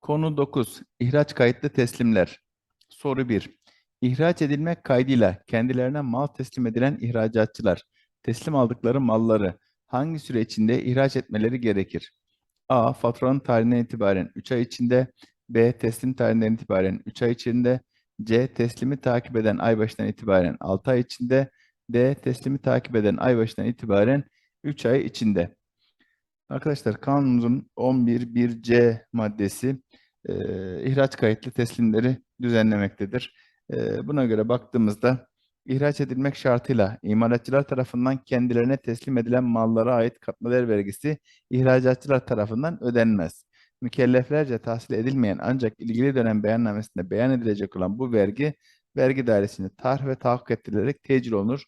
Konu 9. İhraç kayıtlı teslimler. Soru 1. İhraç edilmek kaydıyla kendilerine mal teslim edilen ihracatçılar teslim aldıkları malları hangi süre içinde ihraç etmeleri gerekir? A. Faturanın tarihinden itibaren 3 ay içinde. B. Teslim tarihinden itibaren 3 ay içinde. C. Teslimi takip eden ay başından itibaren 6 ay içinde. D. Teslimi takip eden ay başından itibaren 3 ay içinde. Arkadaşlar kanunumuzun 11.1c maddesi e, ihraç kayıtlı teslimleri düzenlemektedir. E, buna göre baktığımızda ihraç edilmek şartıyla imalatçılar tarafından kendilerine teslim edilen mallara ait katma değer vergisi ihracatçılar tarafından ödenmez. Mükelleflerce tahsil edilmeyen ancak ilgili dönem beyannamesinde beyan edilecek olan bu vergi vergi dairesinde tarih ve tahakkuk ettirilerek tecil olunur.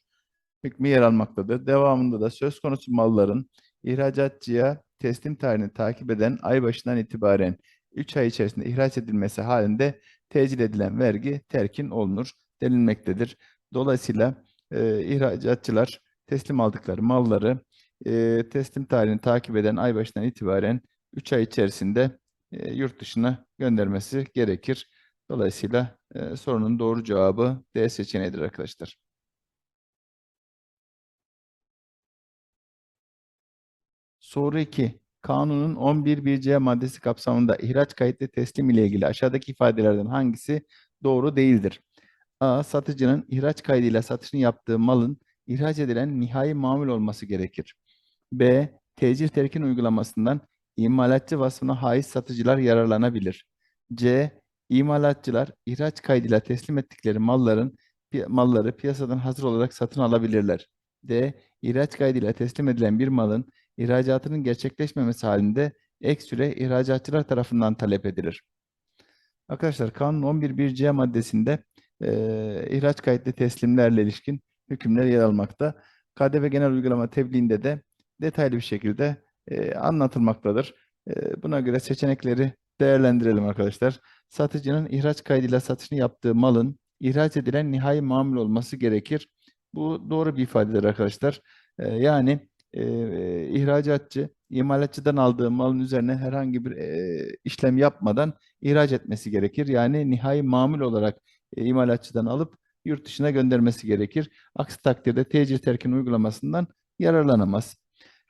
Hükmü yer almaktadır. Devamında da söz konusu malların ihracatçıya teslim tarihini takip eden ay başından itibaren 3 ay içerisinde ihraç edilmesi halinde tecil edilen vergi terkin olunur denilmektedir. Dolayısıyla e, ihracatçılar teslim aldıkları malları e, teslim tarihini takip eden ay başından itibaren 3 ay içerisinde e, yurt dışına göndermesi gerekir. Dolayısıyla e, sorunun doğru cevabı D seçeneğidir arkadaşlar. Soru 2. Kanunun 11.1c maddesi kapsamında ihraç kayıtlı teslim ile ilgili aşağıdaki ifadelerden hangisi doğru değildir? A. Satıcının ihraç kaydıyla satışını yaptığı malın ihraç edilen nihai mamul olması gerekir. B. Tecil terkin uygulamasından imalatçı vasfına haiz satıcılar yararlanabilir. C. İmalatçılar ihraç kaydıyla teslim ettikleri malların malları piyasadan hazır olarak satın alabilirler. D. İhraç kaydıyla teslim edilen bir malın ihracatının gerçekleşmemesi halinde ek süre ihracatçılar tarafından talep edilir. Arkadaşlar kanun 11.1c maddesinde eee ihraç kayıtlı teslimlerle ilişkin hükümler yer almakta. KDV genel uygulama tebliğinde de detaylı bir şekilde eee, anlatılmaktadır. Eee, buna göre seçenekleri değerlendirelim arkadaşlar. Satıcının ihraç kaydıyla satışını yaptığı malın ihraç edilen nihai mamul olması gerekir. Bu doğru bir ifadedir arkadaşlar. Eee, yani eee, ihracatçı imalatçıdan aldığı malın üzerine herhangi bir eee, işlem yapmadan ihraç etmesi gerekir. Yani nihai mamul olarak e, imalatçıdan alıp yurt dışına göndermesi gerekir. Aksi takdirde tecil terkin uygulamasından yararlanamaz.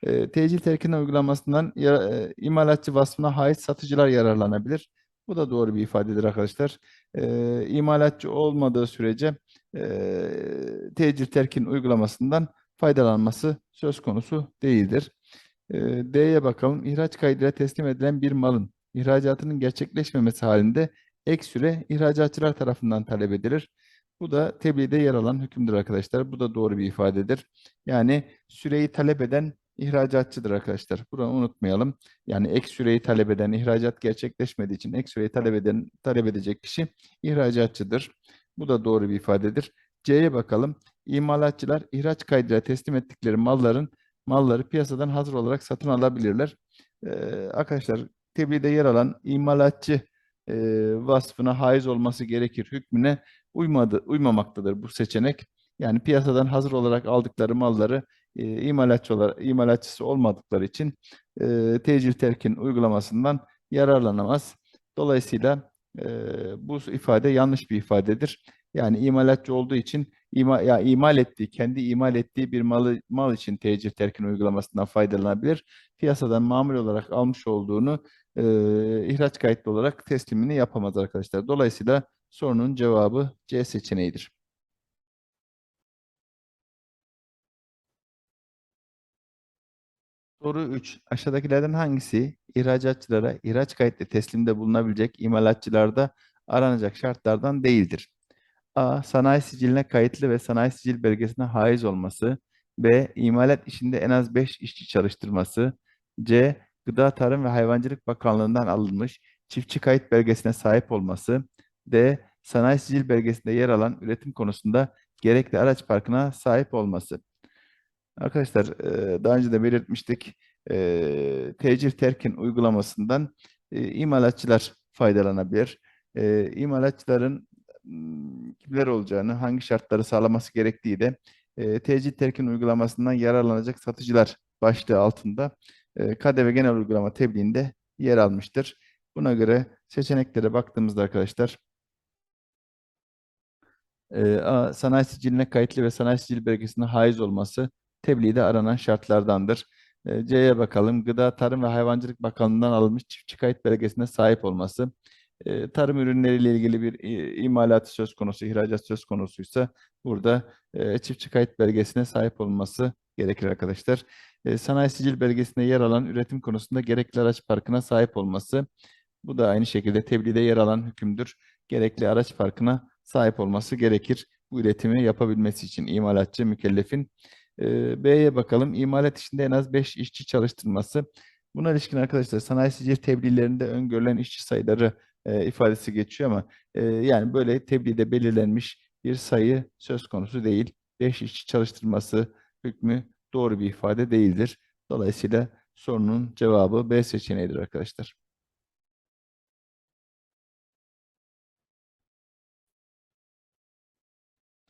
E, tecil terkin uygulamasından ya- e, imalatçı vasfına haiz satıcılar yararlanabilir. Bu da doğru bir ifadedir arkadaşlar. E, imalatçı olmadığı sürece e, tecil terkin uygulamasından faydalanması söz konusu değildir. E, D'ye bakalım. İhraç kaydıyla teslim edilen bir malın ihracatının gerçekleşmemesi halinde ek süre ihracatçılar tarafından talep edilir. Bu da tebliğde yer alan hükümdür arkadaşlar. Bu da doğru bir ifadedir. Yani süreyi talep eden ihracatçıdır arkadaşlar. Bunu unutmayalım. Yani ek süreyi talep eden, ihracat gerçekleşmediği için ek süreyi talep eden, talep edecek kişi ihracatçıdır. Bu da doğru bir ifadedir. C'ye bakalım. İmalatçılar ihraç kaydıyla teslim ettikleri malların malları piyasadan hazır olarak satın alabilirler. Ee, arkadaşlar tebliğde yer alan imalatçı e, vasfına haiz olması gerekir hükmüne uymadı, uymamaktadır bu seçenek. Yani piyasadan hazır olarak aldıkları malları e, imalatçı olarak, imalatçısı olmadıkları için e, tecil terkin uygulamasından yararlanamaz. Dolayısıyla e, bu ifade yanlış bir ifadedir. Yani imalatçı olduğu için ima, ya imal ettiği, kendi imal ettiği bir malı mal için tecil terkin uygulamasından faydalanabilir. Piyasadan mamul olarak almış olduğunu e, ihraç kayıtlı olarak teslimini yapamaz arkadaşlar. Dolayısıyla sorunun cevabı C seçeneğidir. Soru 3. Aşağıdakilerden hangisi ihracatçılara ihraç kayıtlı teslimde bulunabilecek imalatçılarda aranacak şartlardan değildir? A. Sanayi siciline kayıtlı ve sanayi sicil belgesine haiz olması. B. İmalat işinde en az 5 işçi çalıştırması. C. Gıda Tarım ve Hayvancılık Bakanlığı'ndan alınmış çiftçi kayıt belgesine sahip olması. D. Sanayi sicil belgesinde yer alan üretim konusunda gerekli araç parkına sahip olması. Arkadaşlar e, daha önce de belirtmiştik. E, tecir terkin uygulamasından e, imalatçılar faydalanabilir. İmalatçıların kimler olacağını, hangi şartları sağlaması gerektiği de e, tecil terkin uygulamasından yararlanacak satıcılar başlığı altında e, KDV genel uygulama tebliğinde yer almıştır. Buna göre seçeneklere baktığımızda arkadaşlar e, A. Sanayi siciline kayıtlı ve sanayi sicil belgesine haiz olması tebliğde aranan şartlardandır. E, C'ye bakalım. Gıda, Tarım ve Hayvancılık Bakanlığı'ndan alınmış çiftçi kayıt belgesine sahip olması. E, tarım ürünleriyle ilgili bir e, imalatı söz konusu, ihracat söz konusuysa burada e, çiftçi kayıt belgesine sahip olması gerekir arkadaşlar. E, sanayi sicil belgesinde yer alan üretim konusunda gerekli araç parkına sahip olması. Bu da aynı şekilde tebliğde yer alan hükümdür. Gerekli araç parkına sahip olması gerekir. Bu üretimi yapabilmesi için imalatçı mükellefin. E, B'ye bakalım. İmalat işinde en az 5 işçi çalıştırması. Buna ilişkin arkadaşlar sanayi sicil tebliğlerinde öngörülen işçi sayıları e, ifadesi geçiyor ama e, yani böyle tebliğde belirlenmiş bir sayı söz konusu değil. 5 işçi çalıştırması hükmü doğru bir ifade değildir. Dolayısıyla sorunun cevabı B seçeneğidir arkadaşlar.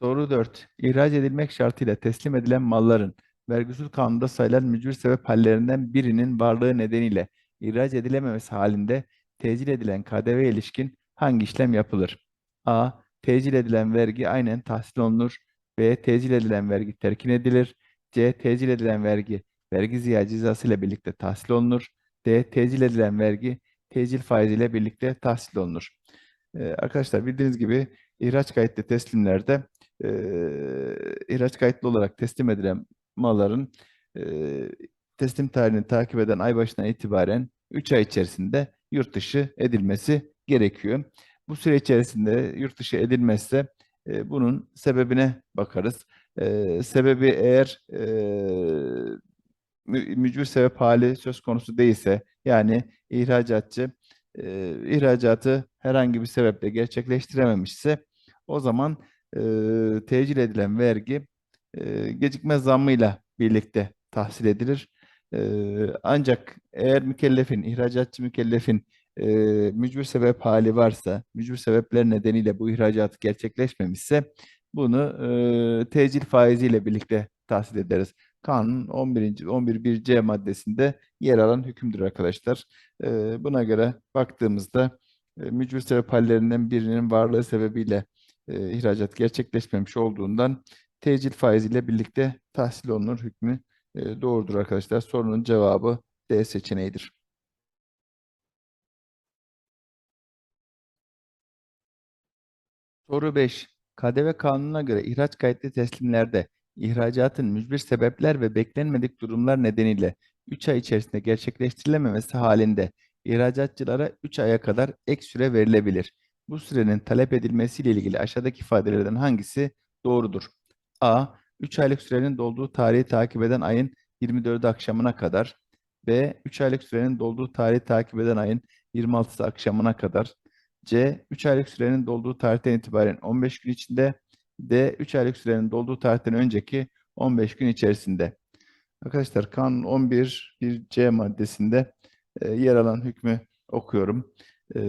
Soru 4. İhraç edilmek şartıyla teslim edilen malların vergi kanunda sayılan mücbir sebep hallerinden birinin varlığı nedeniyle ihraç edilememesi halinde tecil edilen KDV ilişkin hangi işlem yapılır? A. Tecil edilen vergi aynen tahsil olunur. B. Tecil edilen vergi terkin edilir. C. Tecil edilen vergi vergi ziyağı cezası ile birlikte tahsil olunur. D. Tecil edilen vergi tecil faiziyle birlikte tahsil olunur. Ee, arkadaşlar bildiğiniz gibi ihraç kayıtlı teslimlerde e, ihraç kayıtlı olarak teslim edilen malların e, teslim tarihini takip eden ay başından itibaren 3 ay içerisinde yurt dışı edilmesi gerekiyor. Bu süre içerisinde yurt dışı edilmezse e, bunun sebebine bakarız. E, sebebi eğer e, mü- mücbir sebep hali söz konusu değilse yani ihracatçı e, ihracatı herhangi bir sebeple gerçekleştirememişse o zaman e, tecil edilen vergi e, gecikme zammıyla birlikte tahsil edilir. E, ancak eğer mükellefin, ihracatçı mükellefin e, mücbir sebep hali varsa, mücbir sebepler nedeniyle bu ihracatı gerçekleşmemişse bunu e, tecil faiziyle birlikte tahsil ederiz. Kanun 11. 11.1c maddesinde yer alan hükümdür arkadaşlar. E, buna göre baktığımızda e, mücbir sebep hallerinden birinin varlığı sebebiyle e, ihracat gerçekleşmemiş olduğundan tecil faiziyle birlikte tahsil olunur hükmü e, doğrudur arkadaşlar. Sorunun cevabı D seçeneğidir. Soru 5. KDV kanununa göre ihraç kayıtlı teslimlerde ihracatın mücbir sebepler ve beklenmedik durumlar nedeniyle 3 ay içerisinde gerçekleştirilememesi halinde ihracatçılara 3 aya kadar ek süre verilebilir. Bu sürenin talep edilmesiyle ilgili aşağıdaki ifadelerden hangisi doğrudur? A. 3 aylık sürenin dolduğu tarihi takip eden ayın 24'ü akşamına kadar. B. 3 aylık sürenin dolduğu tarihi takip eden ayın 26'sı akşamına kadar. C. 3 aylık sürenin dolduğu tarihten itibaren 15 gün içinde. D. 3 aylık sürenin dolduğu tarihten önceki 15 gün içerisinde. Arkadaşlar Kanun 11 bir C maddesinde e, yer alan hükmü okuyorum. E,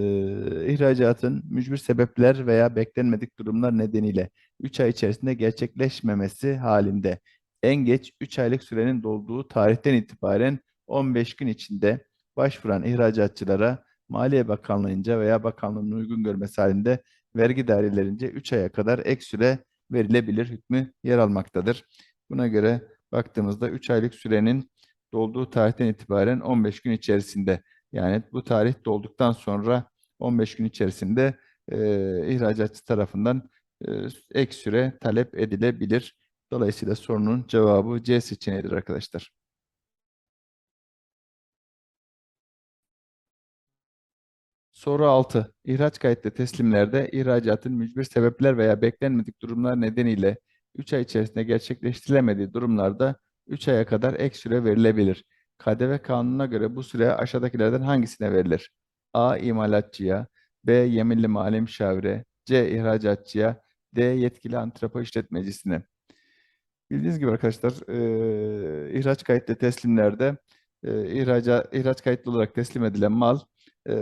ihracatın mücbir sebepler veya beklenmedik durumlar nedeniyle 3 ay içerisinde gerçekleşmemesi halinde en geç 3 aylık sürenin dolduğu tarihten itibaren 15 gün içinde başvuran ihracatçılara Maliye Bakanlığı'nca veya bakanlığın uygun görmesi halinde vergi dairelerince 3 aya kadar ek süre verilebilir hükmü yer almaktadır. Buna göre baktığımızda 3 aylık sürenin dolduğu tarihten itibaren 15 gün içerisinde yani bu tarih dolduktan sonra 15 gün içerisinde e, ihracatçı tarafından e, ek süre talep edilebilir. Dolayısıyla sorunun cevabı C seçeneğidir arkadaşlar. Soru 6. İhraç kayıtlı teslimlerde ihracatın mücbir sebepler veya beklenmedik durumlar nedeniyle 3 ay içerisinde gerçekleştirilemediği durumlarda 3 aya kadar ek süre verilebilir. KDV kanununa göre bu süre aşağıdakilerden hangisine verilir? A. İmalatçıya B. Yeminli mali müşavire C. İhracatçıya D. Yetkili antrepo işletmecisine. Bildiğiniz gibi arkadaşlar e, ihraç kayıtlı teslimlerde e, ihraca, ihraç kayıtlı olarak teslim edilen mal e,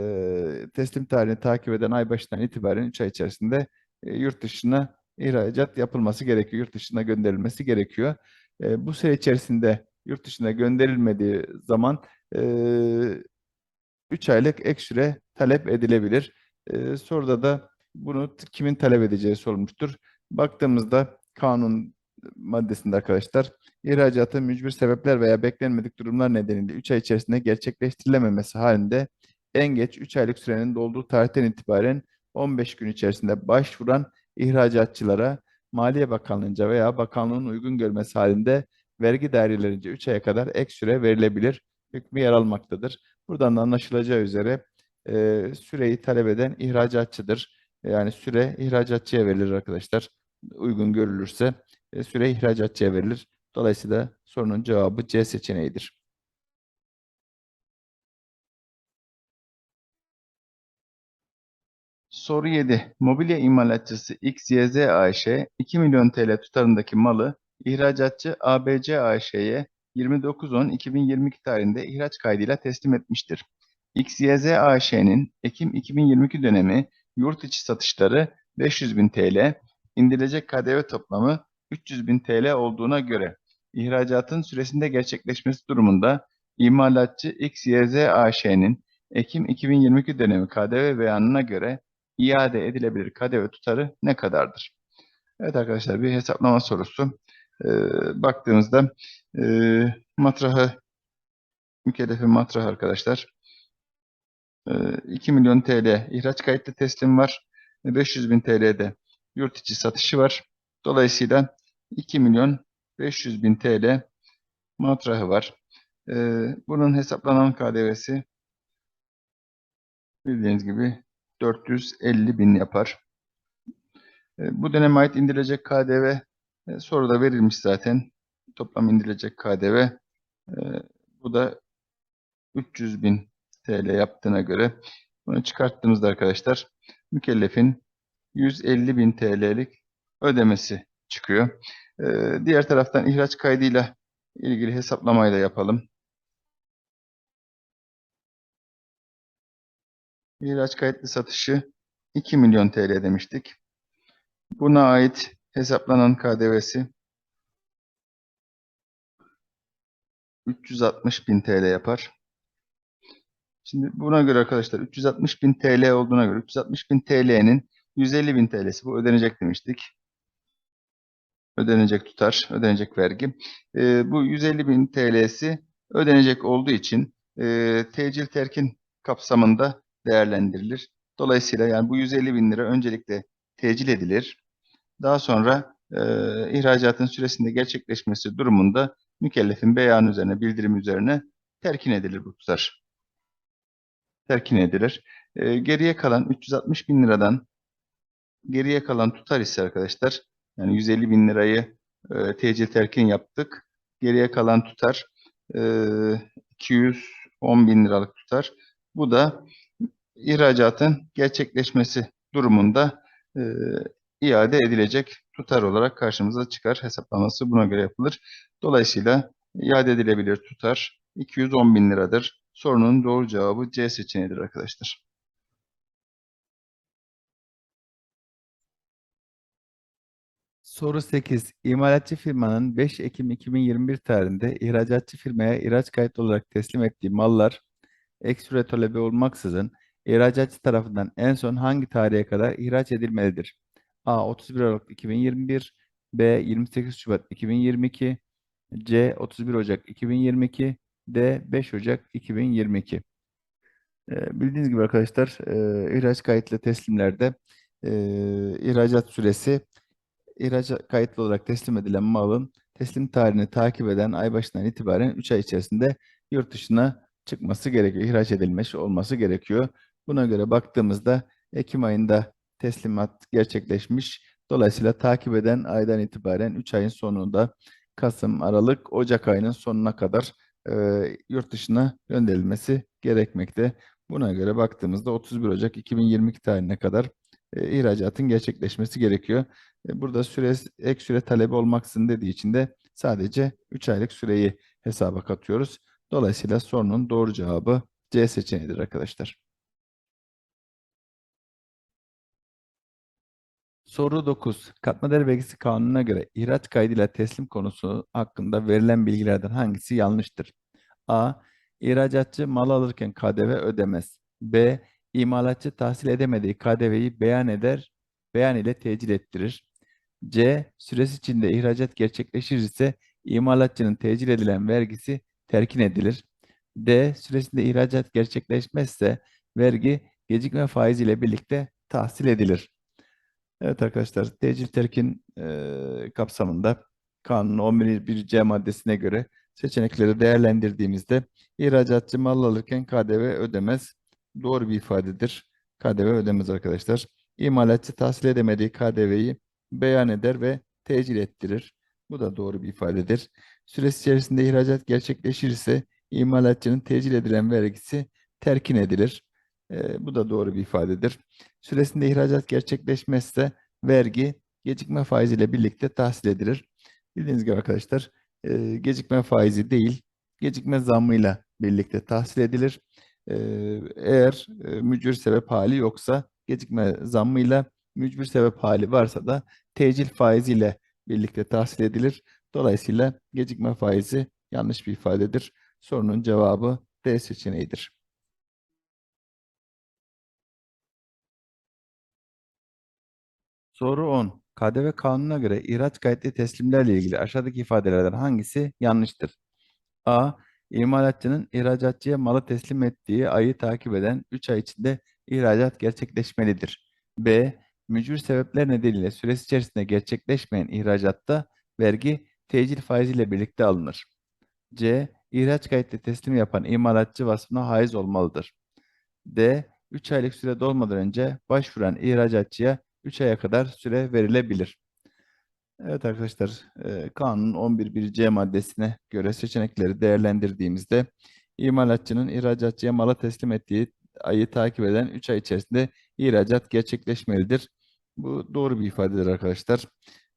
teslim tarihini takip eden ay başından itibaren 3 ay içerisinde e, yurt dışına ihracat yapılması gerekiyor. Yurt dışına gönderilmesi gerekiyor. E, bu süre içerisinde yurt dışına gönderilmediği zaman e, 3 aylık ek süre talep edilebilir. Soruda da bunu kimin talep edeceği sorulmuştur. Baktığımızda kanun maddesinde arkadaşlar ihracatın mücbir sebepler veya beklenmedik durumlar nedeniyle 3 ay içerisinde gerçekleştirilememesi halinde en geç 3 aylık sürenin dolduğu tarihten itibaren 15 gün içerisinde başvuran ihracatçılara Maliye Bakanlığı'nca veya bakanlığın uygun görmesi halinde vergi dairelerince 3 aya kadar ek süre verilebilir. Hükmü yer almaktadır. Buradan da anlaşılacağı üzere e, süreyi talep eden ihracatçıdır. Yani süre ihracatçıya verilir arkadaşlar. Uygun görülürse e, süre ihracatçıya verilir. Dolayısıyla sorunun cevabı C seçeneğidir. Soru 7. Mobilya imalatçısı XYZ AŞ 2 milyon TL tutarındaki malı ihracatçı ABC AŞ'ye 29.10.2022 tarihinde ihraç kaydıyla teslim etmiştir. XYZ AŞ'nin Ekim 2022 dönemi yurt içi satışları 500.000 TL, indirilecek KDV toplamı 300.000 TL olduğuna göre ihracatın süresinde gerçekleşmesi durumunda imalatçı XYZ AŞ'nin Ekim 2022 dönemi KDV beyanına göre iade edilebilir KDV tutarı ne kadardır? Evet arkadaşlar bir hesaplama sorusu. Ee, baktığımızda e, matrahı mükellefin matrahı arkadaşlar. E, 2 milyon TL ihraç kayıtlı teslim var. 500 bin TL'de yurt içi satışı var. Dolayısıyla 2 milyon 500 bin TL matrahı var. E, bunun hesaplanan KDV'si bildiğiniz gibi 450 bin yapar. E, Bu döneme ait indirilecek KDV e, soruda verilmiş zaten. Toplam indirilecek KDV e, bu da 300 bin TL yaptığına göre bunu çıkarttığımızda arkadaşlar mükellefin 150 bin TL'lik ödemesi çıkıyor. E, Diğer taraftan ihraç kaydıyla ilgili hesaplamayı da yapalım. İhraç kayıtlı satışı 2 milyon TL demiştik. Buna ait hesaplanan KDV'si 360 bin TL yapar. Şimdi buna göre arkadaşlar 360 bin TL olduğuna göre 360 bin TL'nin 150 bin TL'si bu ödenecek demiştik. Ödenecek tutar, ödenecek vergi. Ee, bu 150 bin TL'si ödenecek olduğu için e, tecil terkin kapsamında değerlendirilir. Dolayısıyla yani bu 150 bin lira öncelikle tecil edilir. Daha sonra e, ihracatın süresinde gerçekleşmesi durumunda mükellefin beyanı üzerine, bildirim üzerine terkin edilir bu tutar. Terkin edilir. E, geriye kalan 360 bin liradan geriye kalan tutar ise arkadaşlar yani 150 bin lirayı e, tecil terkin yaptık. Geriye kalan tutar e, 210 bin liralık tutar. Bu da ihracatın gerçekleşmesi durumunda e, iade edilecek tutar olarak karşımıza çıkar. Hesaplaması buna göre yapılır. Dolayısıyla iade edilebilir tutar 210 bin liradır. Sorunun doğru cevabı C seçeneğidir arkadaşlar. Soru 8. İmalatçı firmanın 5 Ekim 2021 tarihinde ihracatçı firmaya ihraç kayıtlı olarak teslim ettiği mallar ek süre talebi olmaksızın ihracatçı tarafından en son hangi tarihe kadar ihraç edilmelidir? A. 31 Aralık 2021 B. 28 Şubat 2022 C. 31 Ocak 2022 D. 5 Ocak 2022 Ee, Bildiğiniz gibi arkadaşlar e, ihraç kayıtlı teslimlerde e, ihracat süresi ihraç kayıtlı olarak teslim edilen malın teslim tarihini takip eden ay başından itibaren 3 ay içerisinde yurt dışına çıkması gerekiyor. ihraç edilmiş olması gerekiyor. Buna göre baktığımızda Ekim ayında teslimat gerçekleşmiş. Dolayısıyla takip eden aydan itibaren 3 ayın sonunda Kasım, Aralık, Ocak ayının sonuna kadar e, yurt dışına gönderilmesi gerekmekte. Buna göre baktığımızda 31 Ocak 2022 tarihine kadar e, ihracatın gerçekleşmesi gerekiyor. E, Burada süre, ek süre talebi olmaksızın dediği için de sadece 3 aylık süreyi hesaba katıyoruz. Dolayısıyla sorunun doğru cevabı C seçeneğidir arkadaşlar. Soru 9. Katma değer vergisi kanununa göre ihraç kaydıyla teslim konusu hakkında verilen bilgilerden hangisi yanlıştır? A. İhracatçı mal alırken KDV ödemez. B. İmalatçı tahsil edemediği KDV'yi beyan eder, beyan ile tecil ettirir. C. Süresi içinde ihracat gerçekleşirse imalatçının tecil edilen vergisi terkin edilir. D. Süresinde ihracat gerçekleşmezse vergi gecikme faizi ile birlikte tahsil edilir. Evet arkadaşlar, tecil terkin e, kapsamında kanunun 11. C maddesine göre seçenekleri değerlendirdiğimizde ihracatçı mal alırken KDV ödemez. Doğru bir ifadedir. KDV ödemez arkadaşlar. İmalatçı tahsil edemediği KDV'yi beyan eder ve tecil ettirir. Bu da doğru bir ifadedir. Süresi içerisinde ihracat gerçekleşirse imalatçının tecil edilen vergisi terkin edilir. E, bu da doğru bir ifadedir. Süresinde ihracat gerçekleşmezse vergi gecikme faiziyle birlikte tahsil edilir. Bildiğiniz gibi arkadaşlar e, gecikme faizi değil, gecikme zammıyla birlikte tahsil edilir. E, eğer e, mücbir sebep hali yoksa gecikme zammıyla mücbir sebep hali varsa da tecil faiziyle birlikte tahsil edilir. Dolayısıyla gecikme faizi yanlış bir ifadedir. Sorunun cevabı D seçeneğidir. Soru 10. KDV kanununa göre ihraç kayıtlı teslimlerle ilgili aşağıdaki ifadelerden hangisi yanlıştır? A. İmalatçının ihracatçıya malı teslim ettiği ayı takip eden 3 ay içinde ihracat gerçekleşmelidir. B. Mücbir sebepler nedeniyle süresi içerisinde gerçekleşmeyen ihracatta vergi tecil faiziyle birlikte alınır. C. İhraç kayıtlı teslim yapan imalatçı vasfına haiz olmalıdır. D. 3 aylık süre dolmadan önce başvuran ihracatçıya 3 aya kadar süre verilebilir. Evet arkadaşlar, e, kanunun 11.1c maddesine göre seçenekleri değerlendirdiğimizde imalatçının ihracatçıya malı teslim ettiği ayı takip eden 3 ay içerisinde ihracat gerçekleşmelidir. Bu doğru bir ifadedir arkadaşlar.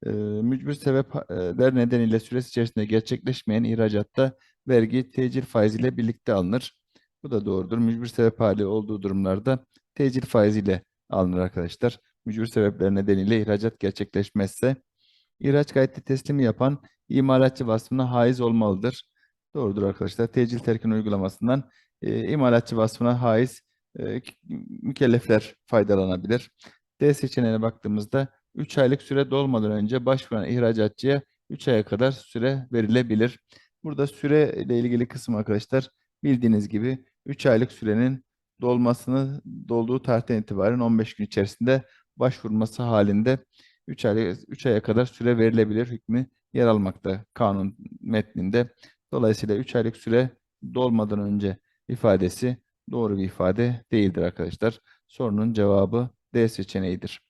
E, mücbir sebepler nedeniyle süresi içerisinde gerçekleşmeyen ihracatta vergi tecil faiziyle birlikte alınır. Bu da doğrudur. Mücbir sebep hali olduğu durumlarda tecil faiziyle alınır arkadaşlar. Mücbir sebepler nedeniyle ihracat gerçekleşmezse ihraç kayıtlı teslimi yapan imalatçı vasfına haiz olmalıdır. Doğrudur arkadaşlar. Tecil terkin uygulamasından e, imalatçı vasfına haiz e, mükellefler faydalanabilir. D seçeneğine baktığımızda 3 aylık süre dolmadan önce başvuran ihracatçıya 3 aya kadar süre verilebilir. Burada süre ile ilgili kısım arkadaşlar bildiğiniz gibi 3 aylık sürenin dolmasını dolduğu tarihten itibaren 15 gün içerisinde başvurması halinde 3 ay 3 aya kadar süre verilebilir hükmü yer almakta kanun metninde. Dolayısıyla 3 aylık süre dolmadan önce ifadesi doğru bir ifade değildir arkadaşlar. Sorunun cevabı D seçeneğidir.